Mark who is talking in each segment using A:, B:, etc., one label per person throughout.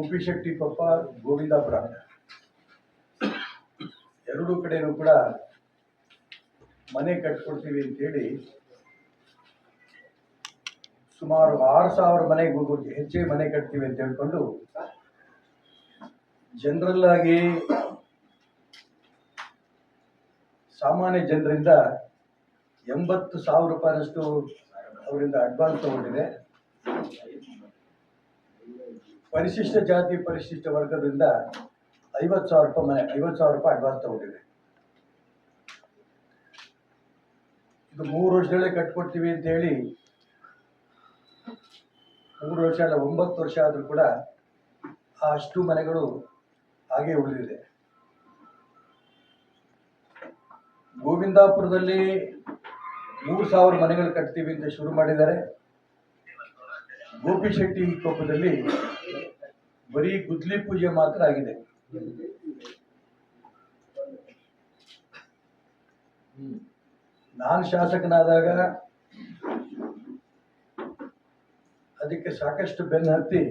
A: ಗೋಪಿಶೆಟ್ಟಿ ಕೊಪ್ಪ, ಗೋವಿಂದಾಪುರ. ಎರಡೂ ಕಡೆಯೂ ಕೂಡ ಮನೆ ಕಟ್ಕೊಡ್ತೀವಿ ಅಂತೇಳಿ ಸುಮಾರು ಆರು ಸಾವಿರ ಮನೆಗೆ ಹೋಗೋದು ಹೆಚ್ಚಿಗೆ ಮನೆ ಕಟ್ತೀವಿ ಅಂತ ಹೇಳ್ಕೊಂಡು ಜನರಲ್ ಆಗಿ ಸಾಮಾನ್ಯ ಜನರಿಂದ ಎಂಬತ್ತು ಸಾವಿರ ರೂಪಾಯಿನಷ್ಟು ಅವರಿಂದ ಅಡ್ವಾನ್ಸ್ ತಗೊಂಡಿದೆ. ಪರಿಶಿಷ್ಟ ಜಾತಿ ಪರಿಶಿಷ್ಟ ವರ್ಗದಿಂದ ಐವತ್ತು ಸಾವಿರ ರೂಪಾಯಿ ಮನೆ, ಐವತ್ತು ಸಾವಿರ ರೂಪಾಯಿ ಅಡ್ವಾನ್ಸ್ ತಗೊಂಡಿದೆ. ಇದು ಮೂರು ವರ್ಷದಲ್ಲೇ ಕಟ್ಕೊಡ್ತೀವಿ ಅಂತ ಹೇಳಿ, ಮೂರು ವರ್ಷ ಅಲ್ಲ, ಒಂಬತ್ತು ವರ್ಷ ಆದರೂ ಕೂಡ ಆ ಅಷ್ಟು ಮನೆಗಳು ಹಾಗೆ ಉಳಿದಿದೆ. ಗೋವಿಂದಾಪುರದಲ್ಲಿ ಮೂರು ಸಾವಿರ ಮನೆಗಳು ಕಟ್ತೀವಿ ಅಂತ ಶುರು ಮಾಡಿದ್ದಾರೆ. ಗೋಪಿಶೆಟ್ಟಿ ಕೊಪ್ಪದಲ್ಲಿ ಬರೀ ಗುದ್ಲಿ ಪೂಜೆ ಮಾತ್ರ ಆಗಿದೆ. ನಾನು ಶಾಸಕನಾದಾಗ ಅದಕ್ಕೆ ಸಾಕಷ್ಟು ಬೆನ್ನು ಹತ್ತಿ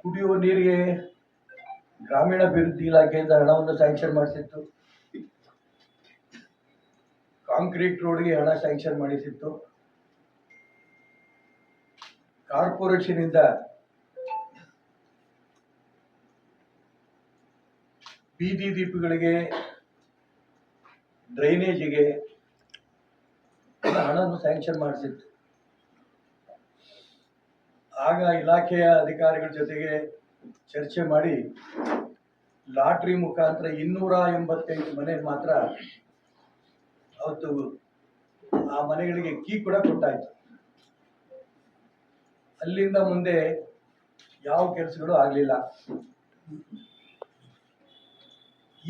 A: ಕುಡಿಯುವ ನೀರಿಗೆ ಗ್ರಾಮೀಣಾಭಿವೃದ್ಧಿ ಇಲಾಖೆಯಿಂದ ಹಣವನ್ನು ಸ್ಯಾಂಕ್ಷನ್ ಮಾಡಿಸಿತ್ತು. ಕಾಂಕ್ರೀಟ್ ರೋಡ್ಗೆ ಹಣ ಸ್ಯಾಂಕ್ಷನ್ ಮಾಡಿಸಿತ್ತು. ಕಾರ್ಪೊರೇಷನ್ ಇಂದ ಬೀದಿ ದೀಪಗಳಿಗೆ, ಡ್ರೈನೇಜಿಗೆ ಹಣವನ್ನು ಸ್ಯಾಂಕ್ಷನ್ ಮಾಡಿಸಿತ್ತು. ಆಗ ಇಲಾಖೆಯ ಅಧಿಕಾರಿಗಳ ಜೊತೆಗೆ ಚರ್ಚೆ ಮಾಡಿ, ಲಾಟ್ರಿ ಮುಖಾಂತರ ಇನ್ನೂರ ಎಂಬತ್ತೈದು ಮನೆ ಮಾತ್ರ ಅವತ್ತು ಆ ಮನೆಗಳಿಗೆ ಕೀ ಕೂಡ ಕೊಟ್ಟಾಯಿತು. ಅಲ್ಲಿಂದ ಮುಂದೆ ಯಾವ ಕೆಲಸಗಳು ಆಗಲಿಲ್ಲ.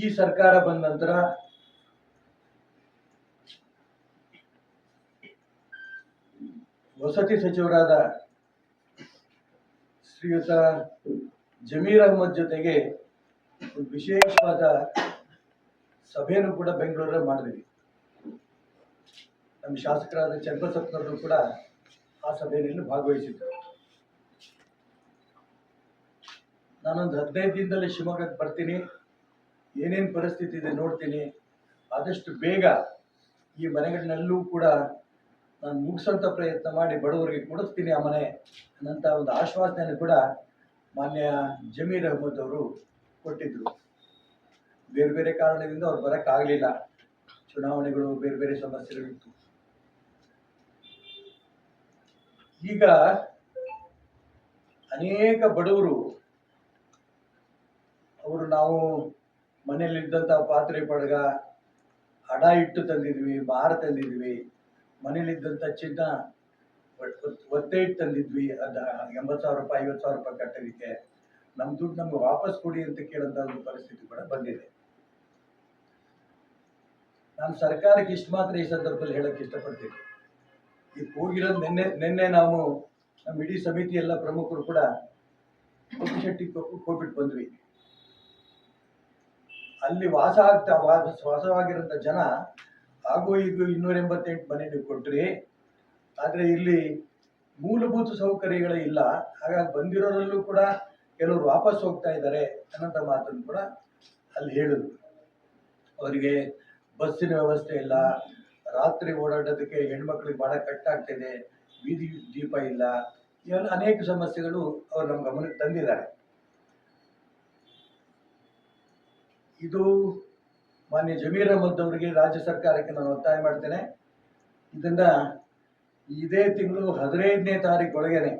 A: ಈ ಸರ್ಕಾರ ಬಂದ ನಂತರ ವಸತಿ ಸಚಿವರಾದ ಶ್ರೀಯುತ ಜಮೀರ್ ಅಹಮದ್ ಜೊತೆಗೆ ವಿಶೇಷವಾದ ಸಭೆಯನ್ನು ಕೂಡ ಬೆಂಗಳೂರಲ್ಲಿ ಮಾಡಿದ್ವಿ. ನಮ್ಮ ಶಾಸಕರಾದ ಚನ್ನಬಸಪ್ಪನವರು ಕೂಡ ಆ ಸಭೆಯಲ್ಲಿ ಭಾಗವಹಿಸಿದ್ದರು. ನಾನೊಂದು ಹದಿನೈದು ದಿನದಲ್ಲಿ ಶಿವಮೊಗ್ಗಕ್ಕೆ ಬರ್ತೀನಿ. ಏನೇನು ಪರಿಸ್ಥಿತಿ ಇದೆ ನೋಡ್ತೀನಿ. ಆದಷ್ಟು ಬೇಗ ಈ ಮನೆಗಳನ್ನೆಲ್ಲೂ ಕೂಡ ನಾನು ಮುಗಿಸೋಂಥ ಪ್ರಯತ್ನ ಮಾಡಿ ಬಡವರಿಗೆ ಕೊಡಿಸ್ತೀನಿ ಆ ಮನೆ ಅನ್ನೋಂಥ ಒಂದು ಆಶ್ವಾಸನೆಯನ್ನು ಕೂಡ ಮಾನ್ಯ ಜಮೀರ್ ಅಹಮದ್ ಅವರು ಕೊಟ್ಟಿದ್ದರು ಬೇರೆ ಬೇರೆ ಕಾರಣದಿಂದ ಅವ್ರು ಬರೋಕ್ಕಾಗಲಿಲ್ಲ. ಚುನಾವಣೆಗಳು ಬೇರೆ ಬೇರೆ ಸಮಸ್ಯೆಗಳಿತ್ತು. ಈಗ ಅನೇಕ ಬಡವರು ಅವರು ನಾವು ಮನೆಯಲ್ಲಿದ್ದಂಥ ಪಾತ್ರೆ ಪಡಗ ಹಡ ಇಟ್ಟು ತಂದಿದ್ವಿ ಭಾರ ತಂದಿದ್ವಿ. ಮನೇಲಿದ್ದಂಥ ಚಿನ್ನ ಒತ್ತೆ ಇಟ್ಟು ತಂದಿದ್ವಿ ಅದ ಎಂಬತ್ತು ಸಾವಿರ ರೂಪಾಯಿ, ಐವತ್ತು ಸಾವಿರ ರೂಪಾಯಿ ಕಟ್ಟೋದಕ್ಕೆ ನಮ್ಮ ದುಡ್ಡು ನಮ್ಗೆ ವಾಪಸ್ ಕೊಡಿ ಅಂತ ಕೇಳೋಂಥ ಒಂದು ಪರಿಸ್ಥಿತಿ ಕೂಡ ಬಂದಿದೆ. ನಾನು ಸರ್ಕಾರಕ್ಕೆ ಇಷ್ಟು ಮಾತ್ರ ಈ ಸಂದರ್ಭದಲ್ಲಿ ಹೇಳಕ್ಕೆ ಇಷ್ಟಪಡ್ತೀನಿ. ಈ ಹೋಗಿರೋದು ನಿನ್ನೆ ನಿನ್ನೆ ನಾವು ನಮ್ಮ ಇಡೀ ಸಮಿತಿ ಎಲ್ಲ ಪ್ರಮುಖರು ಕೂಡ ಶೆಟ್ಟಿ ಕೋಪಿಟ್ ಬಂದ್ವಿ. ಅಲ್ಲಿ ವಾಸ ಆಗ್ತಾ ವಾಸ ವಾಸವಾಗಿರೋಂಥ ಜನ ಹಾಗೂ ಈಗ ಇನ್ನೂರ ಎಂಬತ್ತೆಂಟು ಮನೆ ನೀವು ಕೊಟ್ರಿ. ಆದರೆ ಇಲ್ಲಿ ಮೂಲಭೂತ ಸೌಕರ್ಯಗಳೇ ಇಲ್ಲ. ಹಾಗಾಗಿ ಬಂದಿರೋರಲ್ಲೂ ಕೂಡ ಕೆಲವರು ವಾಪಸ್ ಹೋಗ್ತಾ ಇದ್ದಾರೆ ಅನ್ನೋಂಥ ಮಾತನ್ನು ಕೂಡ ಅಲ್ಲಿ ಹೇಳಿದ್ರು. ಅವರಿಗೆ ಬಸ್ಸಿನ ವ್ಯವಸ್ಥೆ ಇಲ್ಲ. ರಾತ್ರಿ ಓಡಾಡೋದಕ್ಕೆ ಹೆಣ್ಮಕ್ಳಿಗೆ ಭಾಳ ಕಟ್ಟಾಗ್ತಿದೆ. ಬೀದಿ ದೀಪ ಇಲ್ಲ. ಇವೆಲ್ಲ ಅನೇಕ ಸಮಸ್ಯೆಗಳು ಅವರು ನಮ್ಮ ಗಮನಕ್ಕೆ ತಂದಿದ್ದಾರೆ. ಇದು ಮಾನ್ಯ ಜಮೀರ್ ಅಹಮದ್ ಅವರಿಗೆ ರಾಜ್ಯ ಸರ್ಕಾರಕ್ಕೆ ನಾನು ಒತ್ತಾಯ ಮಾಡ್ತೇನೆ. ಇದನ್ನ ಇದೇ ತಿಂಗಳು ಹದಿನೈದನೇ ತಾರೀಕೊಳಗೇನೆ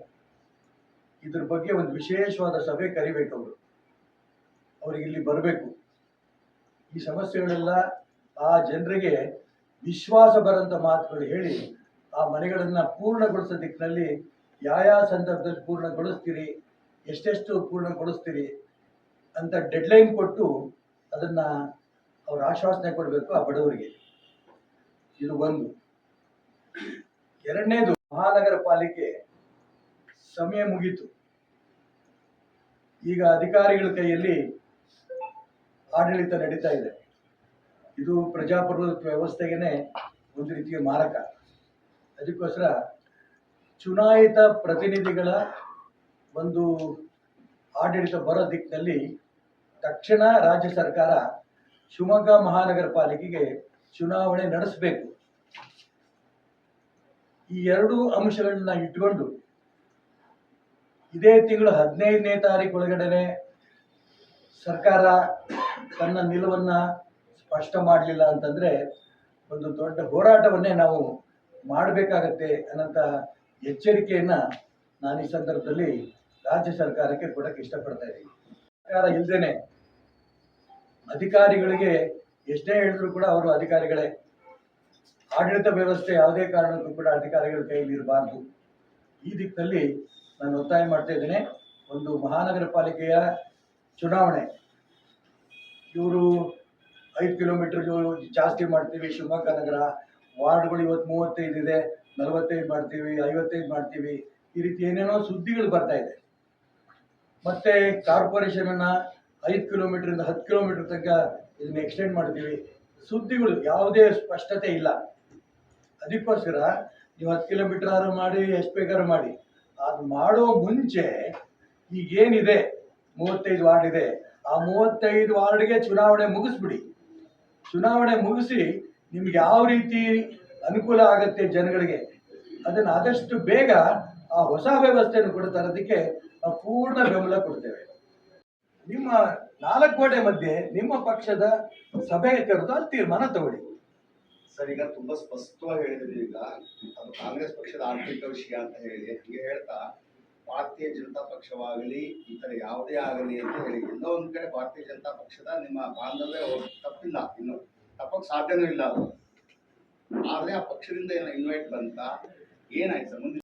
A: ಇದ್ರ ಬಗ್ಗೆ ಒಂದು ವಿಶೇಷವಾದ ಸಭೆ ಕರಿಬೇಕು ಅವರು. ಅವ್ರಿಗೆ ಇಲ್ಲಿ ಬರಬೇಕು. ಈ ಸಮಸ್ಯೆಗಳೆಲ್ಲ ಆ ಜನರಿಗೆ ವಿಶ್ವಾಸ ಬರೋಂಥ ಮಾತುಗಳು ಹೇಳಿ ಆ ಮನೆಗಳನ್ನು ಪೂರ್ಣಗೊಳಿಸೋ ದಿಕ್ಕಿನಲ್ಲಿ ಯಾವ ಸಂದರ್ಭದಲ್ಲಿ ಪೂರ್ಣಗೊಳಿಸ್ತೀರಿ, ಎಷ್ಟೆಷ್ಟು ಪೂರ್ಣಗೊಳಿಸ್ತೀರಿ ಅಂತ ಡೆಡ್ಲೈನ್ ಕೊಟ್ಟು ಅದನ್ನು ಅವ್ರು ಆಶ್ವಾಸನೆ ಕೊಡಬೇಕು ಆ ಬಡವರಿಗೆ. ಇದು ಒಂದು. ಎರಡನೇದು, ಮಹಾನಗರ ಪಾಲಿಕೆ ಸಮಯ ಮುಗೀತು. ಈಗ ಅಧಿಕಾರಿಗಳ ಕೈಯಲ್ಲಿ ಆಡಳಿತ ನಡೀತಾ ಇದೆ. ಇದು ಪ್ರಜಾಪ್ರಭುತ್ವ ವ್ಯವಸ್ಥೆಗೇನೆ ಒಂದು ರೀತಿಯ ಮಾರಕ. ಅದಕ್ಕೋಸ್ಕರ ಚುನಾಯಿತ ಪ್ರತಿನಿಧಿಗಳ ಒಂದು ಆಡಳಿತ ಬರೋ ದಿಕ್ಕಿನಲ್ಲಿ ತಕ್ಷಣ ರಾಜ್ಯ ಸರ್ಕಾರ ಶಿವಮೊಗ್ಗ ಮಹಾನಗರ ಪಾಲಿಕೆಗೆ ಚುನಾವಣೆ ನಡೆಸಬೇಕು. ಈ ಎರಡು ಅಂಶಗಳನ್ನ ಇಟ್ಕೊಂಡು ಇದೇ ತಿಂಗಳು ಹದಿನೈದನೇ ತಾರೀಕು ಒಳಗಡೆನೆ ಸರ್ಕಾರ ತನ್ನ ನಿಲುವನ್ನ ಸ್ಪಷ್ಟ ಮಾಡಲಿಲ್ಲ ಅಂತಂದ್ರೆ ಒಂದು ದೊಡ್ಡ ಹೋರಾಟವನ್ನೇ ನಾವು ಮಾಡಬೇಕಾಗತ್ತೆ ಅನ್ನೋಂಥ ಎಚ್ಚರಿಕೆಯನ್ನ ನಾನು ಈ ಸಂದರ್ಭದಲ್ಲಿ ರಾಜ್ಯ ಸರ್ಕಾರಕ್ಕೆ ಕೊಡಕ್ಕೆ ಇಷ್ಟಪಡ್ತಾ ಇದ್ದೀನಿ. ಸರ್ಕಾರ ಇಲ್ದೇನೆ ಅಧಿಕಾರಿಗಳಿಗೆ ಎಷ್ಟೇ ಹೇಳಿದ್ರು ಕೂಡ ಅವರು ಅಧಿಕಾರಿಗಳೇ. ಆಡಳಿತ ವ್ಯವಸ್ಥೆ ಯಾವುದೇ ಕಾರಣಕ್ಕೂ ಕೂಡ ಅಧಿಕಾರಿಗಳ ಕೈಯಲ್ಲಿ ಇರಬಾರ್ದು. ಈ ದಿಕ್ಕಿನಲ್ಲಿ ನಾನು ಒತ್ತಾಯ ಮಾಡ್ತಾ ಇದ್ದೇನೆ, ಒಂದು ಮಹಾನಗರ ಪಾಲಿಕೆಯ ಚುನಾವಣೆ. ಇವರು ಐದು ಕಿಲೋಮೀಟರ್ ಜಾಸ್ತಿ ಮಾಡ್ತೀವಿ, ಶಿವಮೊಗ್ಗ ನಗರ. ವಾರ್ಡ್ಗಳು ಇವತ್ತು ಮೂವತ್ತೈದು ಇದೆ, ನಲವತ್ತೈದು ಮಾಡ್ತೀವಿ, ಐವತ್ತೈದು ಮಾಡ್ತೀವಿ. ಈ ರೀತಿ ಏನೇನೋ ಸುದ್ದಿಗಳು ಬರ್ತಾ ಇದೆ. ಮತ್ತೆ ಕಾರ್ಪೊರೇಷನ್ ಅನ್ನ ಐದು ಇಂದ ಹತ್ತು ಕಿಲೋಮೀಟರ್ ತನಕ ಇದನ್ನ ಎಕ್ಸ್ಟೆಂಡ್ ಮಾಡ್ತೀವಿ. ಸುದ್ದಿಗಳು ಯಾವುದೇ ಸ್ಪಷ್ಟತೆ ಇಲ್ಲ. ಅದಕ್ಕೋಸ್ಕರ ನೀವು ಹತ್ತು ಕಿಲೋಮೀಟರ್ ಆದ್ರೂ ಮಾಡಿ, ಎಷ್ಟು ಬೇಕಾದ್ರೂ ಮಾಡಿ. ಅದು ಮಾಡೋ ಮುಂಚೆ ಈಗೇನಿದೆ, ಮೂವತ್ತೈದು ವಾರ್ಡ್ ಇದೆ. ಆ ಮೂವತ್ತೈದು ವಾರ್ಡ್ಗೆ ಚುನಾವಣೆ ಮುಗಿಸ್ಬಿಡಿ. ಚುನಾವಣೆ ಮುಗಿಸಿ ನಿಮ್ಗೆ ಯಾವ ರೀತಿ ಅನುಕೂಲ ಆಗುತ್ತೆ ಜನಗಳಿಗೆ? ಅದನ್ನು ಆದಷ್ಟು ಬೇಗ ಆ ಹೊಸ ವ್ಯವಸ್ಥೆಯನ್ನು ಕೂಡ ತರೋದಕ್ಕೆ ಪೂರ್ಣ ಬೆಂಬಲ ಕೊಡ್ತೇವೆ. ನಿಮ್ಮ ನಾಲ್ಕು ಗೋಡೆ ಮಧ್ಯೆ ನಿಮ್ಮ ಪಕ್ಷದ ಸಭೆ ಕರೆದು ಅಲ್ಲಿ ತೀರ್ಮಾನ ತಗೊಳ್ಳಿ.
B: ಸರ್, ಈಗ ತುಂಬಾ ಸ್ಪಷ್ಟವಾಗಿ ಹೇಳಿದ್ರಿ ಈಗ. ಅದು ಕಾಂಗ್ರೆಸ್ ಪಕ್ಷದ ಆರ್ಥಿಕ ವಿಷಯ ಅಂತ ಹೇಳಿ, ಹೀಗೆ ಹೇಳ್ತಾ ಭಾರತೀಯ ಜನತಾ ಪಕ್ಷವಾಗಲಿ ಇತರ ಯಾವುದೇ ಆಗಲಿ ಅಂತ ಹೇಳಿ, ಎಲ್ಲೋ ಒಂದ್ ಕಡೆ ಭಾರತೀಯ ಜನತಾ ಪಕ್ಷದ ನಿಮ್ಮ ಬಾಂಧವ್ಯ ತಪ್ಪಿಲ್ಲ ಇನ್ನು. ತಪ್ಪಕ್ಕೆ ಸಾಧ್ಯನೂ ಇಲ್ಲ ಅದು. ಆದ್ರೆ ಆ ಪಕ್ಷದಿಂದ ಏನೋ ಇನ್ವೈಟ್ ಬಂತ? ಏನಾಯ್ತು